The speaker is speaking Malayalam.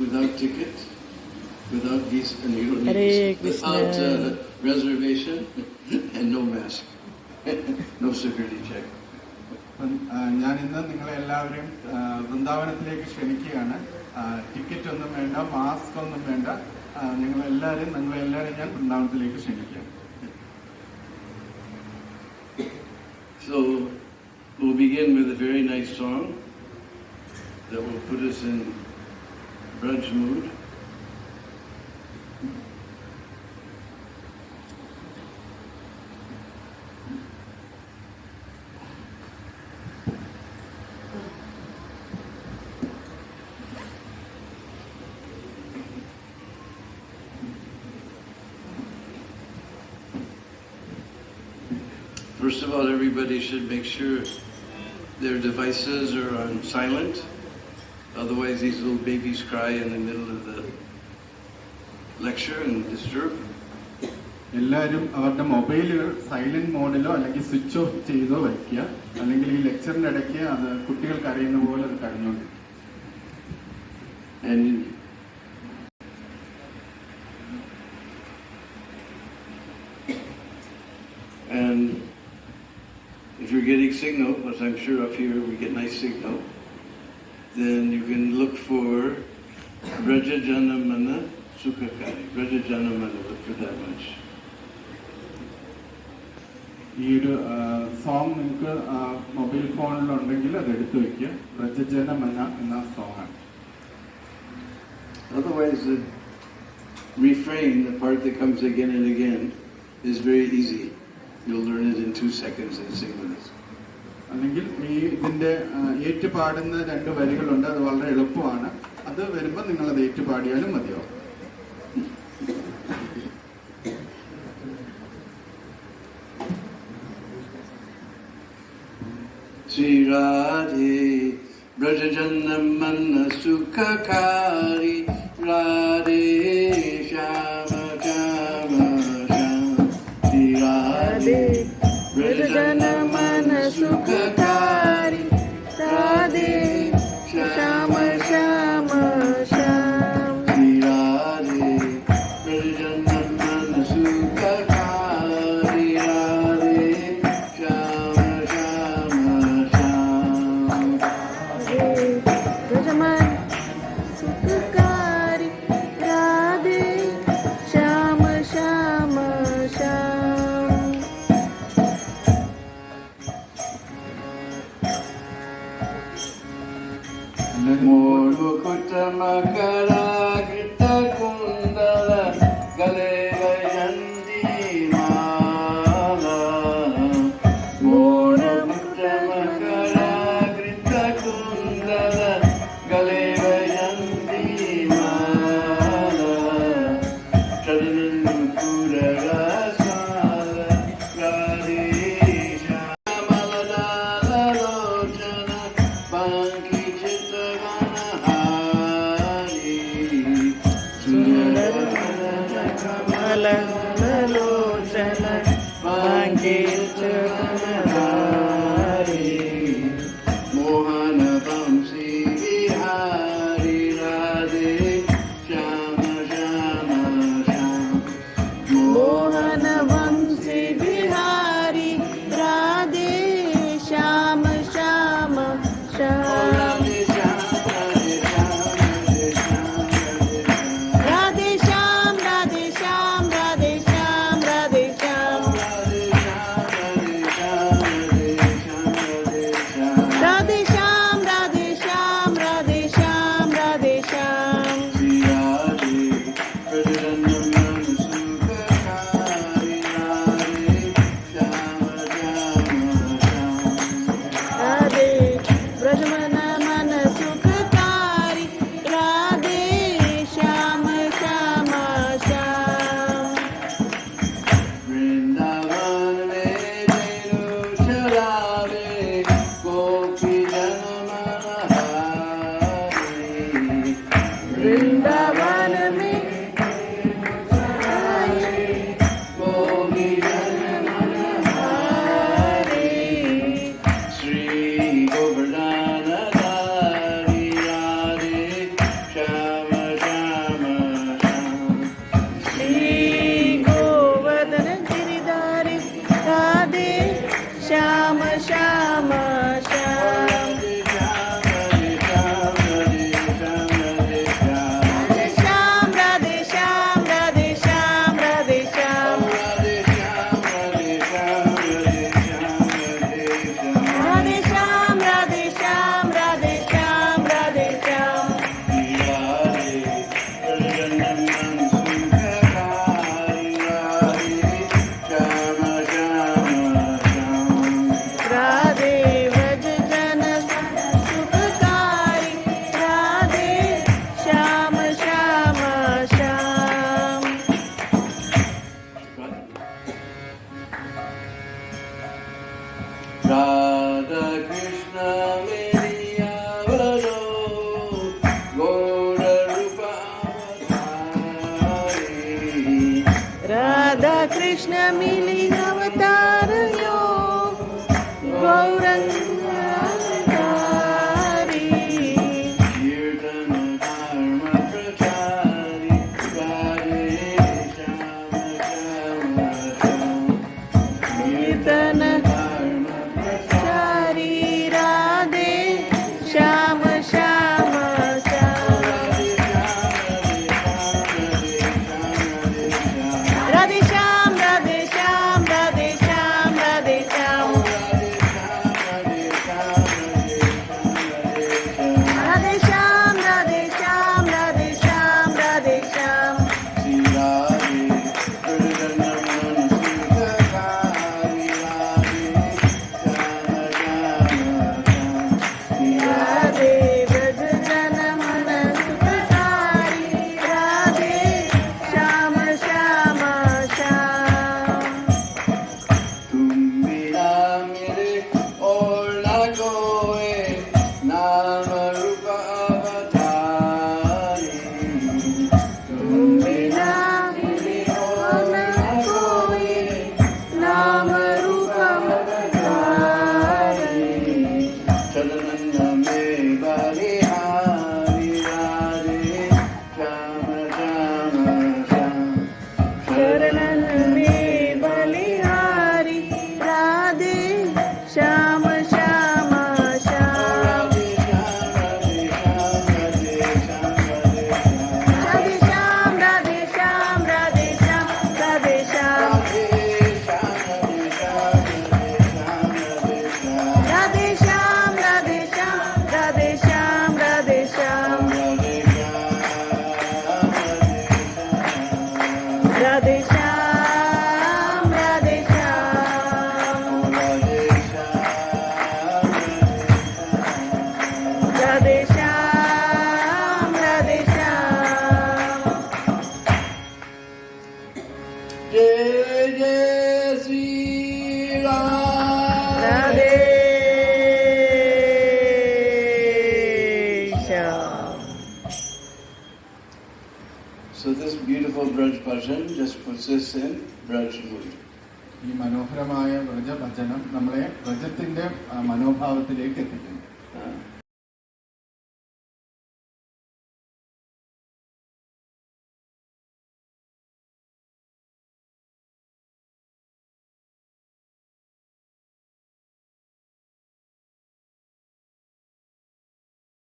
without ticket, without visa, and you don't need without uh, reservation, and no mask, no security check. ഞാൻ ഇന്ന് നിങ്ങളെ എല്ലാവരെയും വൃന്ദാവനത്തിലേക്ക് ക്ഷണിക്കുകയാണ് ടിക്കറ്റ് ഒന്നും വേണ്ട മാസ്ക് ഒന്നും വേണ്ട ആ, നിങ്ങളെല്ലാവരും നിങ്ങളെല്ലാവരെയും ഞാൻ വൃന്ദാവനത്തിലേക്ക് ക്ഷണിക്കുകയാണ് So we'll begin with a very nice song that will put us in mood. First of all, everybody should make sure their devices are on silent. Otherwise, these little babies cry in the middle of the lecture and disturb. എല്ലാവരും അവരുടെ മൊബൈലുകൾ സൈലന്റ് മോഡിലോ അല്ലെങ്കിൽ സ്വിച്ച് ഓഫ് ചെയ്തോ വയ്ക്കുക അല്ലെങ്കിൽ ഈ ലെക്ചറിന്റെ ഇടയ്ക്ക് അത് കുട്ടികൾ കരയുന്ന പോലെ അത് കരഞ്ഞുകൊണ്ടിരിക്കും And if you're getting signal, as I'm sure up here we get nice signal, then you can look for Braja Janamana Sukhakari. Braja Janamana, look for that much. ഈ ഒരു സോങ് നിങ്ങൾക്ക് മൊബൈൽ ഫോണിലുണ്ടെങ്കിൽ അത് എടുത്തു വെക്കുക പ്രജജനമന എന്ന സോങ് ആണ് Otherwise, the refrain, the part that comes again and again, is very easy. You'll learn it in two seconds and sing with us. അല്ലെങ്കിൽ ഈ ഇതിന്റെ ഏറ്റുപാടുന്ന രണ്ട് വരികളുണ്ട്. അത് വളരെ എളുപ്പമാണ്. അത് വരുമ്പോൾ നിങ്ങൾ അത് ഏറ്റുപാടിയാലും മതിയാവും. Sri Radhe സുഖകാരി Radhe Kirtana Thi गौरङ्ग Hallelujah. good enough. Braj ഈ മനോഹരമായ വ്രജഭജനം നമ്മളെ വ്രജത്തിന്റെ മനോഭാവത്തിലേക്ക് എത്തിക്കുന്നു.